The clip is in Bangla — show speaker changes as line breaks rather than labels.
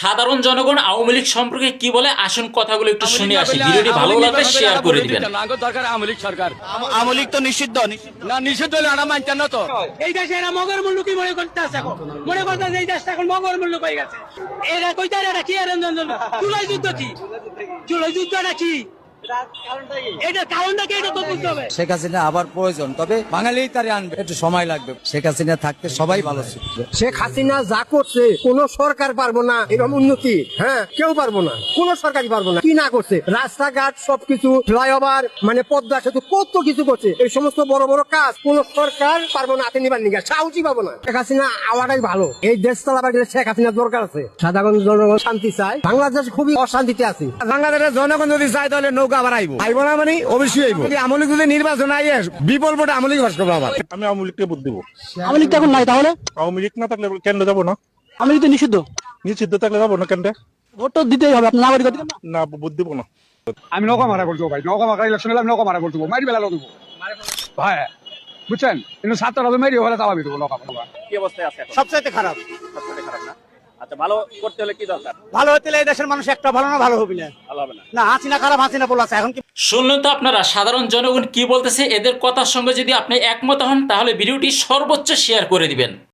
সাধারণ জনগণ আওয়ামী লীগ সম্পর্কে কি বলে? আসুন কথাগুলো একটু শুনে আসি। ভিডিওটি ভালো লাগলে শেয়ার করে দিবেন।
দরকার আওয়ামী লীগ সরকার।
আওয়ামী লীগ তো নিষিদ্ধ
না। নিষিদ্ধ হলে আমরা মানতেন না তো
এই দেশে এরা মগর মূল্য কি মনে করতে এখন? মনে এই দেশটা এখন মগর মূল্য হয়ে গেছে। এরা কইতে এরা কি এর যুদ্ধ কি? যুদ্ধটা কি? এটা কারণটা কি? এটা তো বুঝতে হবে।
শেখ হাসিনা আবার প্রয়োজন। তবে বাঙালি তারে আনবে। একটু সময় লাগবে। শেখ হাসিনা থাকতে সবাই ভালো ছিল।
শেখ হাসিনা যা করছে কোন সরকার পারব না। এরকম উন্নতি হ্যাঁ কেউ পারব না। কোন সরকারই পারব না। কি না করছে? রাস্তাঘাট সবকিছু ফ্লাইওভার মানে পদ্মা সেতু কত কিছু করছে। এই সমস্ত বড় বড় কাজ কোন সরকার পারব না হাতে নিবার নিগা সাহসী পাবো না। শেখ হাসিনা আওয়াটাই ভালো। এই দেশ চালাবার গেলে শেখ হাসিনার দরকার আছে। সাধারণ জনগণ শান্তি চায়। বাংলাদেশ খুবই অশান্তিতে আছে।
বাংলাদেশের জনগণ যদি চায় তাহলে নৌকা আবার আইব। আইব না মানে অবশ্যই আইব। আমলি যদি নির্বাচন আইয়ে বিপুল ভোটে আমলি বাস করব আবার
আমি আওয়ামী লীগকে ভোট দিব।
আওয়ামী লীগ তো এখন নাই তাহলে?
আওয়ামী লীগ না থাকলে কেন্দ্রে যাব না।
লীগ তো নিষিদ্ধ?
নিষিদ্ধ থাকলে যাব না কেন্দ্রে।
ভোট তো দিতেই হবে আপনি নাগরিক না।
না ভোট দিব না।
আমি নৌকা মারা করতে ভাই নৌকা মারা ইলেকশন এলাম নৌকা মারা করতে মারি বেলা দেবো ভাই বুঝছেন? কিন্তু ছাত্ররা তো মেরি হলে তাওয়াবি দেবো নৌকা মারা।
কি অবস্থায় আছে
সবচাইতে খারাপ।
সবচেয়ে খারাপ না আচ্ছা ভালো করতে হলে কি দরকার?
ভালো হতে এই দেশের মানুষ একটা ভালো না ভালো হবে না।
ভালো হবে না।
না হাসিনা খারাপ হাসিনা বলে আছে এখন কি
শুনলেন তো আপনারা সাধারণ জনগণ কি বলতেছে? এদের কথার সঙ্গে যদি আপনি একমত হন তাহলে ভিডিওটি সর্বোচ্চ শেয়ার করে দিবেন।